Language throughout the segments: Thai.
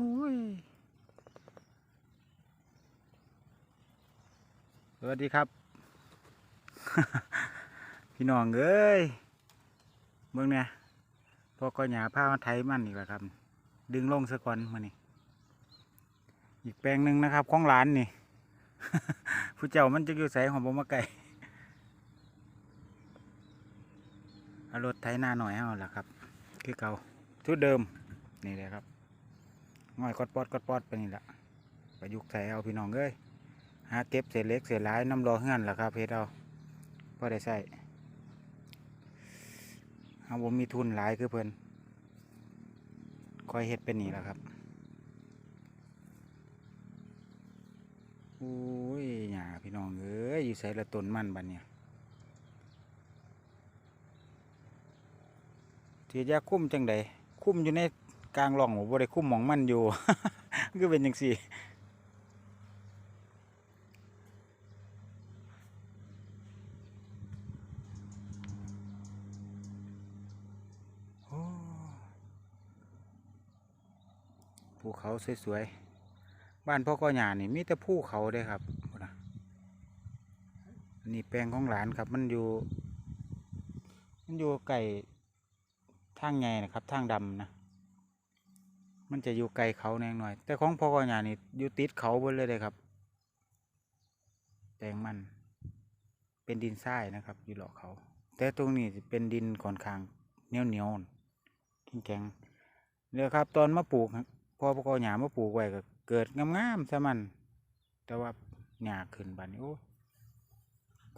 อ้ยสวัสดีครับ พี่น้องเอ้ยเบิ่งเนี่ยพอก็หยาผ้ามาไทยมันอีกแล้วครับ ดึงลงซะก่อนมานี่อีกแปลงหนึ่งนะครับ ของหลานนี่ ผู้เจ้ามันจะอยู่ใส่ของผมมาไก่อารถไถหน้าหน่อยเอาละครับ คือเก่าชุดเดิมนี่เลยครับ ง่อยกอดปอดกอดปอดไปนี่แหละประยุกต์ใส่เอาพี่น้องเอ้ยหาเก็บเศษเล็กเศษหลายน้ำรอเฮือนล่ะครับเพชรเอาพอได้ใส่เอาผมมีทุนหลายคือเพิ่นคอยเฮ็ดเป็นนี่แหละครับโอ้ยหยาพี่น้องเอ้ยอยู่ใส่ละต้นมันบัดเนี่ยที่จะคุ้มจังใดคุ้มอยู่ใน กลางร่องบ่ได้คุ้มหมองมันอยู่คือเป็นจังซี่ภูเขาสวยๆ บ้านพ่อก็หยานี่มีแต่ภูเขาเด้ครับนะอันนี่แปลงของหลานครับ มันอยู่ มันอยู่ไก่ทางไงนะครับ ทางดำนะ มันจะอยู่ไกลเขาแนงหน่อย แต่ของพ่อก็หยานี่อยู่ติดเขาเบนเลยเลยครับ แปลงมัน เป็นดินทรายนะครับ อยู่หลอกเขา แต่ตรงนี้เป็นดินค่อนข้างเหนียวเหนียวๆแข็งๆเนี่ยครับ ตอนมาปลูกครับพอพอหญ้ามาปลูกไว้ก็เกิดงามๆซะมัน แต่ว่าหญ้าขึ้นบัดนี้โอ้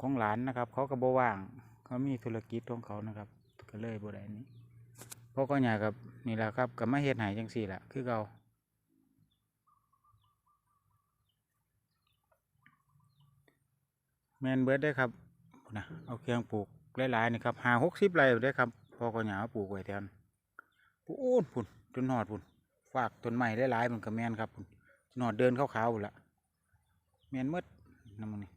ของหลานนะครับ เขาก็บ่ว่าง เขามีธุรกิจของเขานะครับ ก็เลยบ่ได้นี้ พอก็หญ้ากับนี่แหละครับก็มาเฮ็ดให้จังซี่แหละคือเก่าแมนเบิร์ดได้ครับนะเอาเครื่องปลูกหลายๆนี่ครับหาหกสิบไร่ได้ครับพ่อก็หญ้ามาปลูกไว้แทนพูนพุ่นจนหอดพุ่นฝากต้นไม้หลายๆมันก็แมนครับพุ่นจนอดเดินขาวๆพุ่นละแมนหมดน้ำมันนี่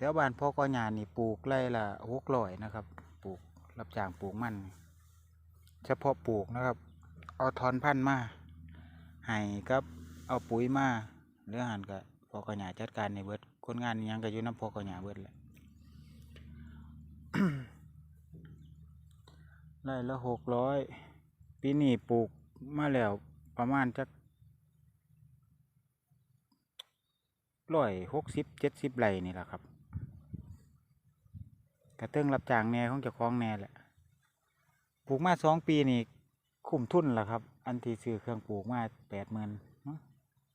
แถวบ้านพ่อก็หญ้านี่ปลูกไร่ละหกร้อยนะครับ ปลูกรับจ้างปลูกมัน เฉพาะปลูกนะครับ เอาทอนพันธุ์มาให้ครับ เอาปุ๋ยมาเรื่องหันกับพอกระหยาจัดการในเบิดคนงานยังก็อยู่น้ำพอกระหยาเบิดแหละไร่ละหกร้อยปีนี้ปลูกมาแล้วประมาณจักร้อยหกสิบเจ็ดสิบไร่นี่แหละครับ กระเติ้งรับจ้างแน่ของเจ้าของแน่แหละปลูกมาสองปีนี่คุ้มทุนแล้วครับ อันที่ซื้อเครื่องปลูกมาแปดหมื่น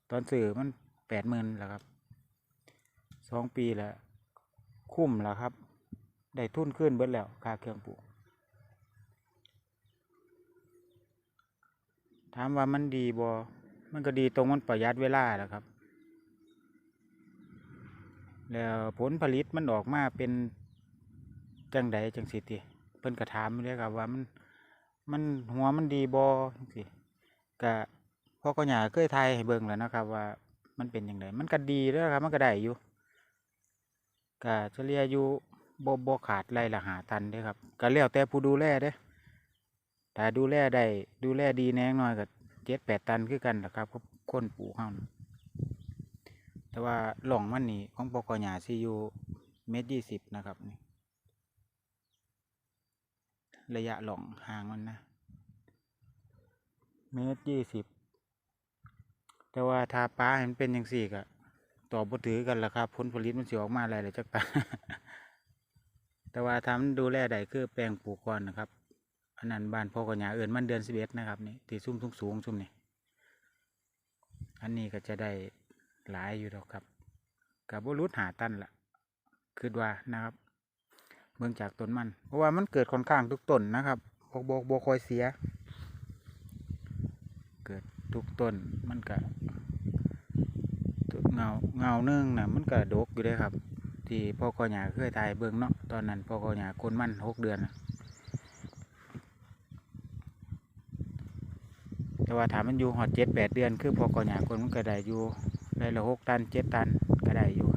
ตอนซื้อมันแปดหมื่นแล้วครับสองปีแล้วคุ้มแล้วครับ ได้ทุนขึ้นเบิดแล้วค่าเครื่องปลูกถามว่ามันดีบ่มันก็ดีตรงมันประหยัดเวลาแหละครับ แล้วผลผลิตมันออกมาเป็น จังใดจังสิติเพิ่นก็ถามเลยครับว่ามันมันหัวมันดีบ่จังซี่ก็พ่อก็อยากเคยทายให้เบิ่งแล้วนะครับ ว่ามันเป็นจังไดมันก็ดีเด้อครับ มันก็ได้อยู่ก็เฉลี่ยอยู่บ่บ่ขาดไรละหาตันเด้อครับก็แล้วแต่ผู้ดูแลเด้อถ้าดูแลได้ดูแลดีแน่น้อยก็เจ็ดแปดตันคือกันนะครับกับคนปลูกเฮาน่ะแต่ว่าหล่องมันนี่ของปกหญ้าสิอยู่เมตรยี่สิบนะครับนี่ ระยะหล่องห่างมันนะเมตรยี่สิบแต่ว่าถ้าปลาให้มันเป็นอย่างสี่ก็ตอบบ่ถือกันละครับผลผลิตมันเสิออกมาอะไรเลยจักตาแต่ว่าทำดูแลได้คือแปลงปลูกก่อนนะครับอันนั้นบ้านพ่อกับยาเอื่นมันเดือนสิบเอ็ดนะครับนี่ที่ซุ่มสูงสูงซุ่มนี่อันนี้ก็จะได้หลายอยู่ดอกครับกับบุรุษหาตันละคือว่านะครับ เบิ่งจากต้นมัน เพราะว่ามันเกิดค่อนข้างทุกต้นนะครับบกบกบคอยเสีย เกิดทุกต้นมันก็เงาเงาเนื่องนะมันก็ดกอยู่เลยครับ ที่พ่อกอหยาเคยถ่ายเบิ่งเนาะตอนนั้นพ่อกอหยาคนมันหกเดือนนะแต่ว่าถามมันอยู่หอดเจ็ดแปดเดือน คือพ่อกอหยาคนมันก็ได้อยู่ได้ละหกตันเจ็ดตันก็ได้อยู่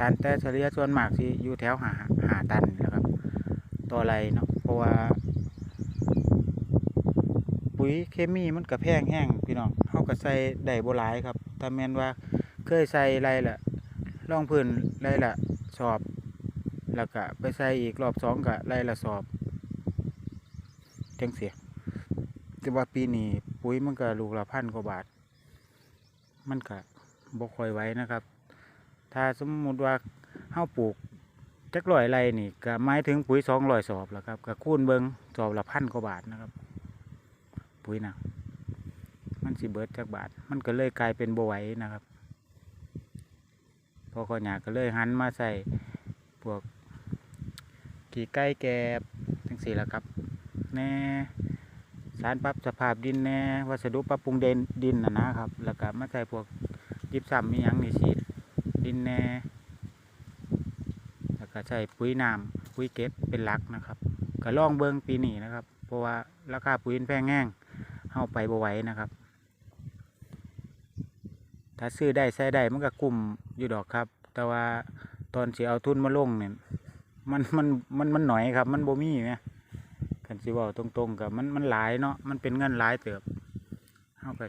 ตันแต่เฉลี่ยส่วนมากสิอยู่แถวหาหาตันนะครับต่อไรเนาะเพราะว่า ปุ๋ยเคมีมันก็แพงแห้งพี่น้องเฮาก็ใส่ได้บ่หลายครับถ้าแมนว่าเคยใส่ไรละรองพื้นไรละสอบ แล้วก็ไปใส่อีกรอบสองก็ไรละสอบจังเสียแต่ว่าปีนี้ปุ๋ยมันก็ลูกละพันกว่าบาท มันก็บ่ค่อยไว้นะครับ ถ้าสมมุติว่าเฮาปลูกจักร้อยไรนี่ก็หมายถึงปุ๋ยสองร้อยสอบแล้วครับก็คูณเบิงสอบละพันกว่าบาทนะครับ ปุ๋ยนะมันสิเบิดจักบาท มันก็เลยกลายเป็นบไหวนะครับพอขอหยาก็เลยหันมาใส่พวกขี่ไก่แกบทั้งสี่ละครับแน่สารปรับสภาพดินแน่วัสดุปรับปรุงเดนดินนะนะครับ แล้วก็มาใส่พวกยิบซ้ำมียังนี่ฉีด ดินแน่แล้วก็ใส่ปุ๋ยน้ำปุ๋ยเก็บเป็นหลักนะครับก็ลองเบิ้งปีนี้นะครับ เพราะว่าราคาปุ๋ยนแพงแห้งเข้าไปบ่ไหวนะครับ ถ้าซื้อได้ใช้ได้มันก็กลุ่มอยู่ดอกครับ แต่ว่าตอนสิเอาทุนมาลงเนี่ยมันมันมันมันหน่อยครับ มันโบ่มีไหมกันสิว่าตรงๆกับมันมันหลายเนาะมันเป็นเงินหลายเติบเข้าไป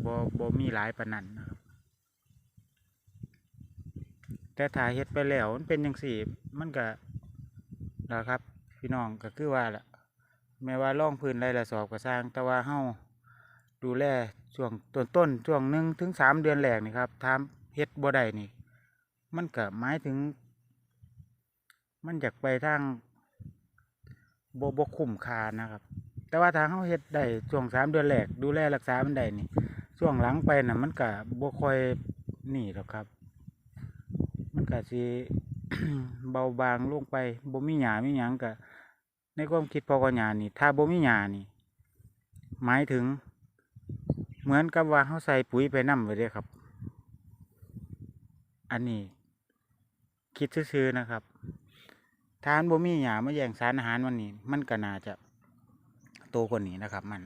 โบ่บ่มีหลายปานนั้นนะครับ แต่ถ้าเฮ็ดไปแล้วมันเป็นจังซี่ มันก็นะครับ พี่น้องก็คือว่าล่ะแม้ว่าล่องพื้นไรละสอบก็สร้าง แต่ว่าเฮาดูแลช่วงต้นต้นๆช่วงหนึ่งถึงสามเดือนแรกนี่ครับทำเฮ็ดบ่ได้นี่ มันก็หมายถึง มันอยากไปทางบ่บ่คุ้มคานะครับ แต่ว่าถ้าเฮาเฮ็ดได้ช่วงสามเดือนแรกดูแลรักษามันได้นี่ ช่วงหลังไปน่ะ มันก็บ่ค่อยนี่หรอกครับ ก็สิ เบาบางลงไปบ่มีหยามีหยังก็ในความคิดพอกหยานี่ ถ้าบ่มีหยานี่ หมายถึง เหมือนกับว่าเขาใส่ปุ๋ยไปนำไว้เด้อครับ อันนี้ คิดซื่อๆนะครับทานบ่มีหยามาแย่งสารอาหารวันนี้ มันก็น่าจะโตกว่านี้นะครับ มัน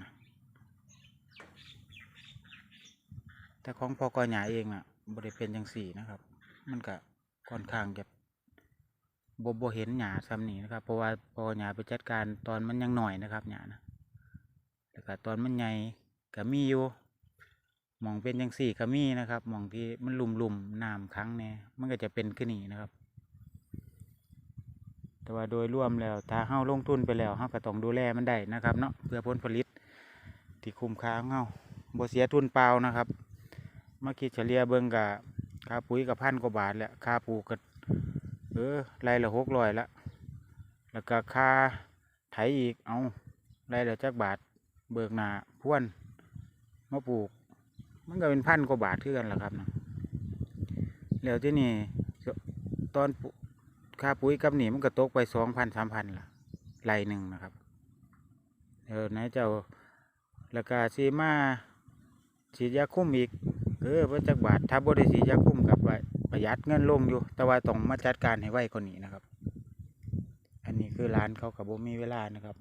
แต่ของพอกอหยาเองอะบ่ได้เป็นจังสี่นะครับ มันก็ ค่อนข้างจะบ่บ่เห็นหญ้าซ้ำนี่นะครับ เพราะว่าพอหญ้าไปจัดการตอนมันยังหน่อยนะครับหญ้านะแล้วก็ตอนมันใหญ่ก็มีอยู่มองเป็นจังสี่ก็มีนะครับมองที่มันลุ่มลุ่มๆน้ำค้างแน่มันก็จะเป็นขึ้นนี่นะครับ แต่ว่าโดยรวมแล้วถ้าเฮาลงทุนไปแล้วเฮาก็ต้องดูแลมันได้นะครับเนาะเพื่อผลผลิตที่คุ้มค่าของเฮาบ่เสียทุนเปล่านะครับมาคิดเฉลี่ยเบิ่งกะ ค่าปุ๋ยกับพันกว่าบาทแหละค่าปลูกก็เออไรละหกร้อยละแล้วก็ค่าไถอีกเอาไรละจักบาทเบิกหนาพ่วนมาปลูก มันก็เป็นพันกว่าบาทคือกันละครับนะแล้วที่นี่ตอนค่าปุ๋ยกับหนีมันก็ตกไปสองพันสามพันละไรหนึ่งนะครับเออไหนเจ้าแล้วก็ซีมาฉีดยาคุ้มอีก ออเพื่อจักบาทถ้าบ่ได้ฉีดยาคุ้มกับไปประหยัดเงินลงอยู่ แต่ว่าต้องมาจัดการให้ไวกว่านี้นะครับ อันนี้คือร้านเขากับบมีเวลานะครับ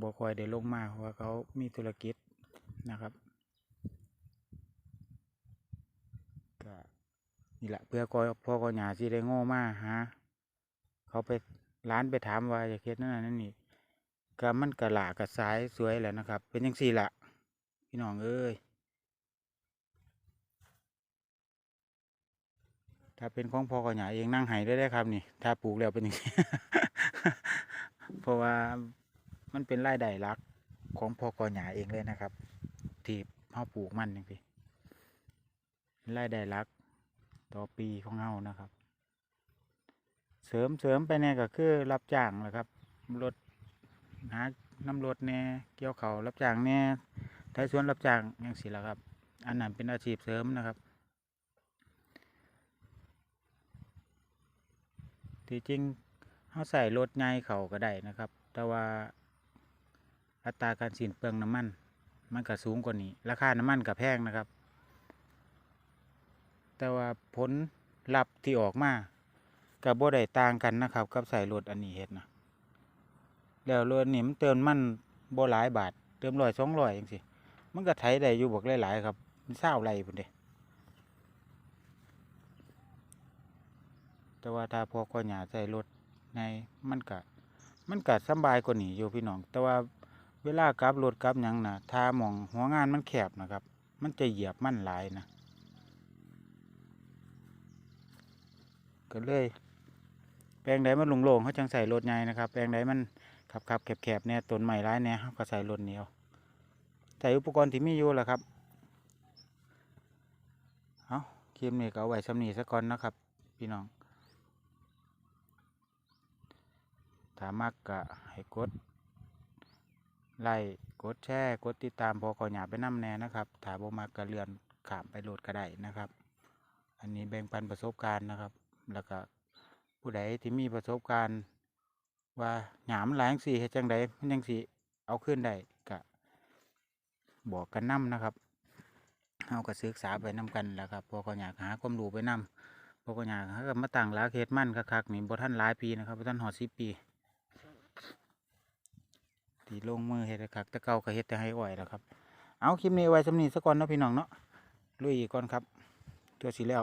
บคอยได้ลงมาเพราะว่าเขามีธุรกิจนะครับก็นี่แหละเพื่อกอยพ่อกอหยาสิได้โง่มาหาเขาไปร้านไปถามว่าอยากเฮ็ดนั่นนั่นนี่ก็มันกระหลากระสายสวยแหล้วนะครับ เป็นยังสี่ละพี่น้องเอ้ย ถ้าเป็นของพ่อกับหยาเองนั่งไห้ได้ได้ครับนี่ ถ้าปลูกแล้วเป็นอย่างนี้เพราะว่ามันเป็นรายได้หลักของพ่อกับหยาเองเลยนะครับ ที่เขาปลูกมันอย่างที่รายได้หลักต่อปีของเฮานะครับ เสริมเสริมไปเนี่ยก็คือรับจ้างแหละครับรถหาน้ำรถแน่เกี่ยวเขารับจ้างแน่ไทยสวนรับจ้างอย่างสิละครับ อันนั้นเป็นอาชีพเสริมนะครับ ที่จริงเขาใส่รถใหญ่เขาก็ได้นะครับ แต่ว่าอัตราการสิ้นเปลืองน้ำมัน มันก็สูงกว่านี้ ราคาน้ำมันก็แพงนะครับ แต่ว่าผลลัพธ์ที่ออกมากับบ่ได้ต่างกันนะครับ กับใส่รถอันนี้เฮ็ดนะแล้วรถนี่มันเติมมันบ่หลายบาท เติมร้อยสองร้อยจังสิมันก็ไถได้อยู่บอกหลายๆครับมันเศร้าไรพุ่นเด้ แต่ว่าถ้าพอก็หยาใส่รถในมันก็มันก็สบายกว่านี้อยู่พี่น้อง แต่ว่าเวลากลับรถกลับยังนะถ้ามองหัวงานมันแคบนะครับ มันจะเหยียบมันหลายนะก็เลย แปลงใดมันโล่งเขาจังใส่รถใหญ่นะครับ แปลงใดมันขับขับๆแคบเนี่ยต้นไม้ร้ายเนี่ยเขาก็ใส่รถเหนียวใส่อุปกรณ์ที่มีอยู่แหละครับเอาคลิปนี้ก็เอาไว้สำนีซะก่อนนะครับ พี่น้อง ถ้ามักก็ให้กดไลค์กดแชร์กดติดตามพอกอหยาไปน้ำแน่นะครับถ้าบ่มักก็เลื่อนขามไปโหลดก็ได้นะครับ อันนี้แบ่งปันประสบการณ์นะครับ แล้วก็ผู้ใดที่มีประสบการณ์ ว่าหยามหลายจังสี่เฮ็ดจังใดมันยังสิเอาขึ้นได้ก็บอกกันนํนะครับเฮาก็ศึกษาไปนํกันแล้วครับพอก็อยาหาความรู้ไปนํพอก็อยากหาก็มาตั้งหลักเฮ็ดมันคักๆนี่บ่ทันหลายปีนะครับบ่ทันฮอด10ปี ที่ลงมือเฮ็ดคักแต่เก่าก็เฮ็ดแต่ให้อ่อยแล้วครับ เอาคลิปนี้ไว้สำนีสักก่อนเนาะพี่น้องเนาะลุยอีกก่อนครับตัวสีแล้ว